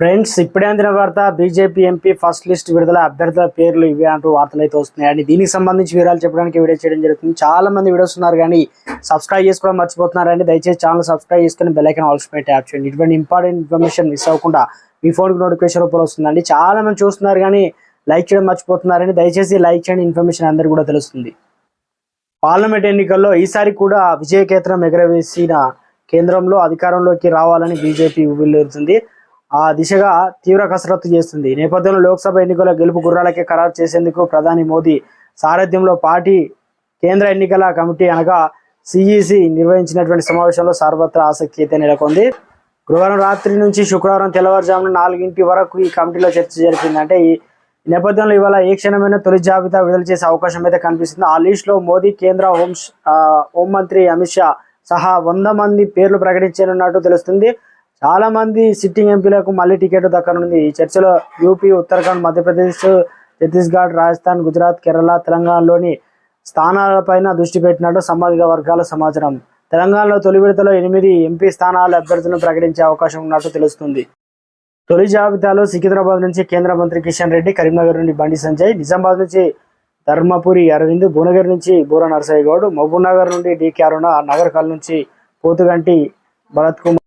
Friends ఇప్పుడే అందిన వార్త బీజేపీ ఎంపీ ఫస్ట్ లిస్ట్ విడుదల అభ్యర్థుల పేర్లు ఇవి అంటూ వార్తలు అయితే వస్తున్నాయండి దీనికి సంబంధించి వివరాలు చెప్పడానికి వీడియో చేయడం జరుగుతుంది. చాలా మంది వీడియోస్ ఉన్నారు కానీ సబ్స్క్రైబ్ చేసుకోవడం మర్చిపోతున్నారండి దయచేసి ఛానల్ సబ్స్క్రైబ్ చేసుకుని బెల్లైకన్ ఆల్స్ పై యాప్ చేయండి. ఇటువంటి ఇంపార్టెంట్ ఇన్ఫర్మేషన్ మిస్ అవ్వకుండా మీ ఫోన్కి నోటిఫికేషన్ రూపంలో వస్తుందండి. చాలా మంది చూస్తున్నారు కానీ లైక్ చేయడం మర్చిపోతున్నారండి దయచేసి లైక్ చేయండి. ఇన్ఫర్మేషన్ అందరికీ కూడా తెలుస్తుంది. పార్లమెంట్ ఎన్నికల్లో ఈసారి కూడా విజయకేతనం ఎగరవేసిన కేంద్రంలో అధికారంలోకి రావాలని బీజేపీ ఊబిల్లుతుంది ఆ దిశగా తీవ్ర కసరత్తు చేస్తుంది. నేపథ్యంలో లోక్సభ ఎన్నికల గెలుపు గుర్రాలకే ఖరారు చేసేందుకు ప్రధాని మోదీ సారథ్యంలో పార్టీ కేంద్ర ఎన్నికల కమిటీ అనగా సిఈసి నిర్వహించినటువంటి సమావేశంలో సర్వత్రా ఆసక్తి అయితే నెలకొంది. గురువారం రాత్రి నుంచి శుక్రవారం తెల్లవారుజామున నాలుగింటి వరకు ఈ కమిటీలో చర్చ జరిపింది. అంటే ఈ నేపథ్యంలో ఇవాళ ఏ క్షణమైన తొలి జాబితా విడుదల చేసే అవకాశం అయితే కనిపిస్తుంది. ఆ లిస్టులో మోదీ కేంద్ర హోం హోంమంత్రి అమిత్ షా సహా వంద మంది పేర్లు ప్రకటించనున్నట్టు తెలుస్తుంది. చాలా మంది సిట్టింగ్ ఎంపీలకు మళ్ళీ టికెట్ దక్కనుంది. ఈ చర్చలో యూపీ ఉత్తరాఖండ్ మధ్యప్రదేశ్ ఛత్తీస్గఢ్ రాజస్థాన్ గుజరాత్ కేరళ తెలంగాణలోని స్థానాలపైన దృష్టి పెట్టినట్టు సంబంధిత వర్గాల సమాచారం. తెలంగాణలో తొలి విడతలో ఎనిమిది ఎంపీ స్థానాల అభ్యర్థులను ప్రకటించే అవకాశం ఉన్నట్టు తెలుస్తుంది. తొలి జాబితాలో సికింద్రాబాద్ నుంచి కేంద్ర మంత్రి కిషన్ రెడ్డి కరీంనగర్ నుండి బండి సంజయ్ నిజామాబాద్ నుంచి ధర్మపురి అరవింద్ భువనగిరి నుంచి బూర నరసయ్య గౌడ్ మహబూబ్నగర్ నుండి డికే అరుణ నగర్కల్ నుంచి పోతుగంటి భరత్ కుమార్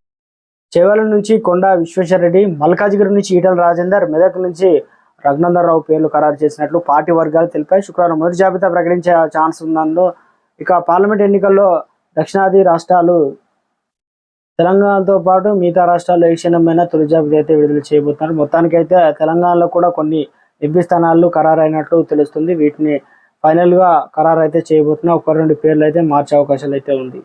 చేవెల నుంచి కొండ విశ్వేశ్వరరెడ్డి మల్కాజిగిరి నుంచి ఈటల రాజేందర్ మెదక్ నుంచి రఘునందన్ రావు పేర్లు ఖరారు చేసినట్లు పార్టీ వర్గాలు తెలిపాయి. శుక్రవారం మొదటి జాబితా ప్రకటించే ఛాన్స్ ఉందందు ఇక పార్లమెంట్ ఎన్నికల్లో దక్షిణాది రాష్ట్రాలు తెలంగాణతో పాటు మిగతా రాష్ట్రాల్లో ఏ క్షణమైనా తొలి జాబితా అయితే విడుదల చేయబోతున్నారు. మొత్తానికైతే తెలంగాణలో కూడా కొన్ని ఎంపీ స్థానాలు ఖరారైనట్లు తెలుస్తుంది. వీటిని ఫైనల్గా ఖరారు అయితే చేయబోతున్నా ఒక రెండు పేర్లు అయితే మార్చే అవకాశాలు అయితే ఉంది.